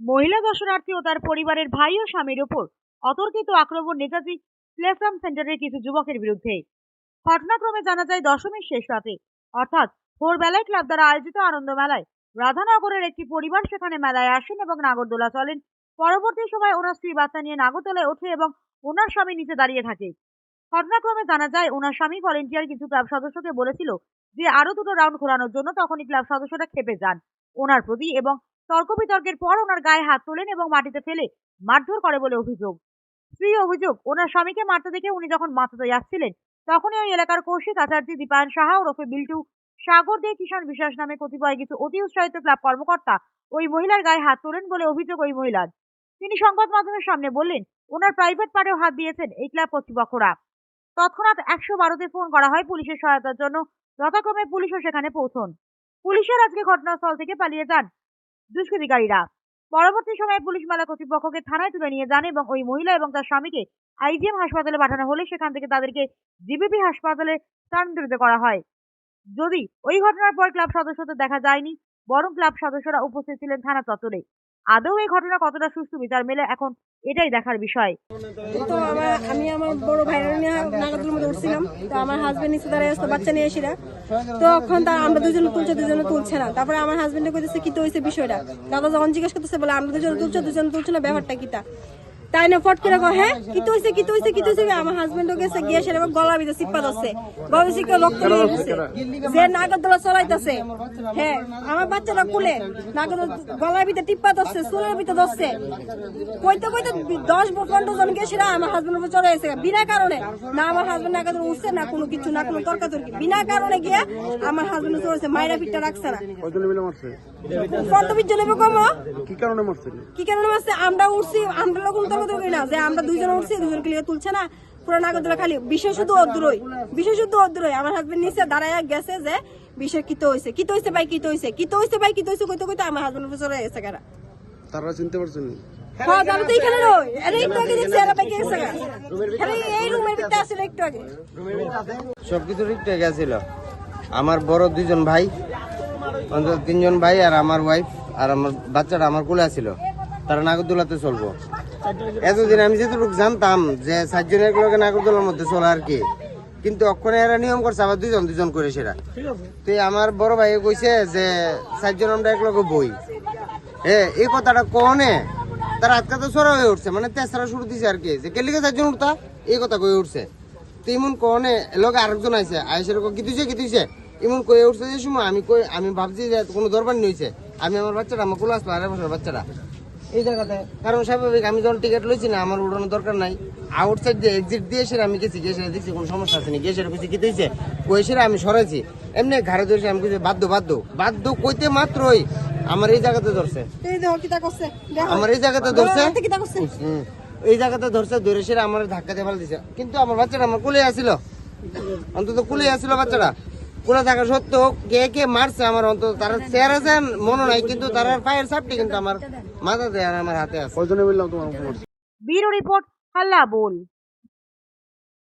মহিলা দর্শনার্থী ও তার পরিবারের ভাই ও স্বামীর ওপর অতর্কিত আক্রমণ নেতাজি প্লেফ্রাম সেন্টারের কিছু যুবকের বিরুদ্ধে। ঘটনাক্রমে জানা যায়, দশমীর শেষ রাতে, অর্থাৎ ভোরবেলায় ক্লাব দ্বারা আয়োজিত আনন্দ মেলায় রাধানগরের একটি পরিবার সেখানে মেলায় আসেন এবং নাগরদোলা চলেন। পরবর্তী সময় ওনার স্ত্রী বাচ্চা নিয়ে নাগরদোলায় ওঠে এবং ওনার স্বামী নিচে দাঁড়িয়ে থাকে। ঘটনাক্রমে জানা যায়, ওনার স্বামী ভলেন্টিয়ার কিছু ক্লাব সদস্যকে বলেছিল যে আরও দুটো রাউন্ড ঘোরানোর জন্য তখনই ক্লাব সদস্যরা খেপে যান ওনার প্রতি এবং তর্ক বিতর্কের পর ওনার গায়ে হাত তোলেন এবং মাটিতে ফেলে মারধর করে বলে অভিযোগ। স্ত্রী অভিযোগ, ওনার স্বামীকে মারতে দেখে উনি যখন মাথাতে যাচ্ছিলেন, তখনই ওই এলাকার কৌশিক আচার্য দীপায়ন সাহা ওরফে বিল্টু সাগর দে কিষাণ বিশ্বাস নামে কতিপয় কিছু অতি উৎসাহিত ক্লাব কর্মকর্তা ওই মহিলার গায়ে হাত তোলেন বলে অভিযোগ ওই মহিলার। তিনি সংবাদ মাধ্যমের সামনে বললেন, ওনার প্রাইভেট পার্টেও হাত দিয়েছেন এই ক্লাব কর্তৃপক্ষরা। তৎক্ষণাৎ একশো বারোতে ফোন করা হয় পুলিশের সহায়তার জন্য। যথাক্রমে পুলিশও সেখানে পৌঁছন। পুলিশের আজকে ঘটনাস্থল থেকে পালিয়ে যান দুষ্কৃতিকারীরা পরবর্তী সময়ে পুলিশ মেলা কর্তৃপক্ষকে থানায় তুলে নিয়ে যান এবং ওই মহিলা এবং তার স্বামীকে আইজিএম হাসপাতালে পাঠানো হলে সেখান থেকে তাদেরকে জিবিপি হাসপাতালে স্থানান্তরিত করা হয়। যদি ওই ঘটনার পর ক্লাব সদস্যদের দেখা যায়নি বরং ক্লাব সদস্যরা উপস্থিত ছিলেন থানা চত্বরে। আদৌ এই ঘটনা কতটা সুষ্ঠু বিচার মেলে এখন এটাই দেখার বিষয়। তো আমার, আমি আমার বড় ভাইয়ের নিয়ে নাগাদুর মধ্যে উঠছিলাম। তো আমার হাজবেন্ড নিচে দাঁড়িয়ে আসতো বাচ্চা নিয়ে এসিরা এখন তা আমরা দুজন তুলছে, দুজনে তুলছে না। তারপরে আমার হাজবেন্ডে কইতেছে, কি তো হয়েছে বিষয়টা? দাদা যখন জিজ্ঞেস করতেছে, বলে, আমরা দুজন তুলছে দুজন তুলছে না, ব্যাপারটা কিটা তাই না? ফট করে কয় হ্যাঁ কি তো হয়েছে কি তো হয়েছে কি তো হয়েছে আমার হাজবেন্ডও গেছে গিয়ে সেটা গলা ভিতরে সিপ্পা ধরছে। গলা সিপ্পা রক্ত যে নাগরদোলা চলাইতেছে। হ্যাঁ আমার বাচ্চাটা কুলে নাগরদোলা গলার ভিতরে টিপ্পা চুলের ভিতরে ধরছে। কইতে কইতে দশ পনেরো জন আমার উপর চলে গেছে। বিনা কারণে। না আমার হাজবেন্ড না কারণে উঠছে না কোনো কিছু না কোনো তর্কাতর্কি। বিনা কারণে গিয়ে আমার হাজবেন্ড চলেছে মায়েরা পিঠটা রাখছে না। কি কারণে মারছে? কি কারণে মারছে? আমরা উঠছি আমরা লোক তর্কাতর্কি না যে আমরা দুইজন উঠছি দুজন ক্লিয়ার তুলছে না পুরো নাগরদোলা খালি বিশেষ শুধু অদ্রুই বিশেষ শুধু অদ্রুই। আমার হাজবেন্ড নিচে দাঁড়ায় গেছে যে বিষয় কিতো হয়েছে কিতো হয়েছে ভাই কিতো হয়েছে কিতো হয়েছে ভাই কিতো হয়েছে কইতে কইতে আমার হাজবেন্ড উপর গেছে কারা তারা চিনতে পারছেন হ্যাঁ আমি তো এখানে রই আরে একটু আগে দেখছি এরা বাইকে গেছে আরে এই রুমের ভিতরে আসলে একটু আগে। সবকিছু ঠিকঠাক গেছিল আমার বড় দুইজন ভাই তিনজন ভাই আর আমার ওয়াইফ আর আমার বাচ্চাটা আমার কোলে ছিল তারা নাগরদোলাতে চলবো। এতদিন আমি যেটুকু জানতাম যে সাতজনের লোকে নাগরদোলার মধ্যে চলে আর কি। কিন্তু অক্ষণে এরা নিয়ম করছে আবার দুজন দুজন করে সেটা তো আমার বড় ভাই কইছে যে সাতজন আমরা এক লগে বই। হ্যাঁ এই কথাটা কনে তার আজকে তো সরা হয়ে উঠছে মানে তেসরা শুরু দিছে আর কি। যে কেলিকে চারজন উঠতা? এই কথা কয়ে উঠছে। তো ইমন কনে লগে আরেকজন আইছে। আইসে কি তুইছে কি তুইছে ইমন কয়ে উঠছে যে সময় আমি কই আমি ভাবছি যে কোনো দরবার নিয়েছে আমি আমার বাচ্চাটা আমার কোলে আসলো আড়াই বছর বাচ্চাটা। এই জায়গাতে কারণ স্বাভাবিক আমি যখন টিকিট লইছি না আমার উড়ানোর দরকার নাই। আউটসাইড দিয়ে এক্সিট দিয়ে সেটা আমি গেছি গিয়ে সেটা দেখছি কোনো সমস্যা আছে না গিয়ে সেটা কইছি কি দিয়েছে কই সেটা আমি সরাইছি। এমনি ঘাড়ে ধরেছি আমি কইছি বাধ্য বাধ্য বাধ্য কইতে মাত্রই আমার এই জায়গাতে ধরছে। আমার এই জায়গাতে ধরছে। এই জায়গাতে ধরছে ধরে সেটা আমার ধাক্কা দিয়ে ফেলে দিছে। কিন্তু আমার বাচ্চাটা আমার কুলে আসিল অন্তত কুলে আসিল বাচ্চাটা। কুলে থাকা সত্ত্বেও কে কে মারছে আমার অন্তত তারা চেয়ার আছে মনে নাই কিন্তু তারা পায়ের সাপটি কিন্তু আমার মাথাতে আর আমার হাতে আছে। কয়জনে মিললাম তোমার উপর? ব্যুরো রিপোর্ট হাল্লা বোল।